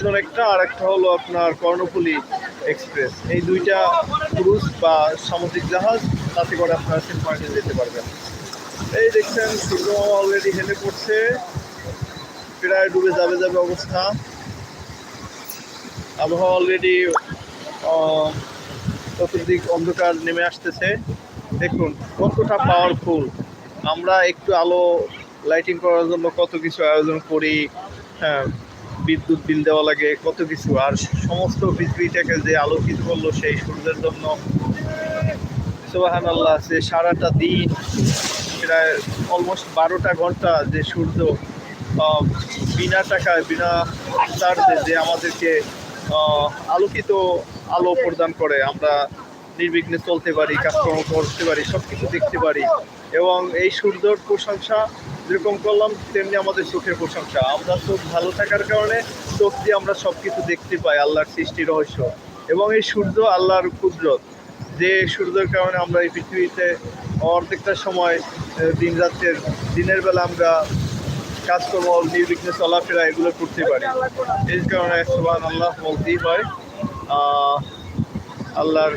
একটা, আর একটা হলো আপনার কর্ণফুলী এক্সপ্রেস। এই দুইটা ক্রুজ বা সামুদ্রিক জাহাজ, তাতে করে আপনারা সেন্ট মার্টিন যেতে পারবেন। এই দেখছেন সূর্য অলরেডি হেলে পড়ছে। প্রায় ডুবে যাবে যাবে অবস্থা। আবহাওয়া অলরেডি চতুর্দিক অন্ধকার নেমে আসতেছে। দেখুন, কতটা পাওয়ারফুল আমরা একটু আলো লাইটিং করার জন্য কত কিছু আয়োজন করি। হ্যাঁ বিদ্যুৎ বিল দেওয়া লাগে, কত কিছু। আর সমস্ত পৃথিবীটাকে যে আলোকিত করল সেই সূর্যের জন্য সোহান আল্লাহ সে সারাটা দিন প্রায় অলমোস্ট বারোটা ঘণ্টা যে সূর্য বিনা টাকায়, বিনা চার্জে যে আমাদেরকে আলোকিত আলো প্রদান করে, আমরা নির্বিঘ্নে চলতে পারি, কাজকর্ম করতে পারি সব কিছু দেখতে পারি। এবং এই সূর্যর প্রশংসা যেরকম করলাম, তেমনি আমাদের চোখের প্রশংসা। আমরা চোখ ভালো থাকার কারণে চোখ দিয়ে আমরা সব কিছু দেখতে পাই, আল্লাহর সৃষ্টি রহস্য। এবং এই সূর্য আল্লাহর কুদরত। যে সূর্যের কারণে আমরা এই পৃথিবীতে অর্ধেকটা সময় দিন রাত্রের দিনের বেলা আমরা কাজকর্ম, নির্বিঘ্নে চলাফেরা এগুলো করতে পারি। এই কারণে সুবান আল্লাহ বলতেই হয় আল্লাহর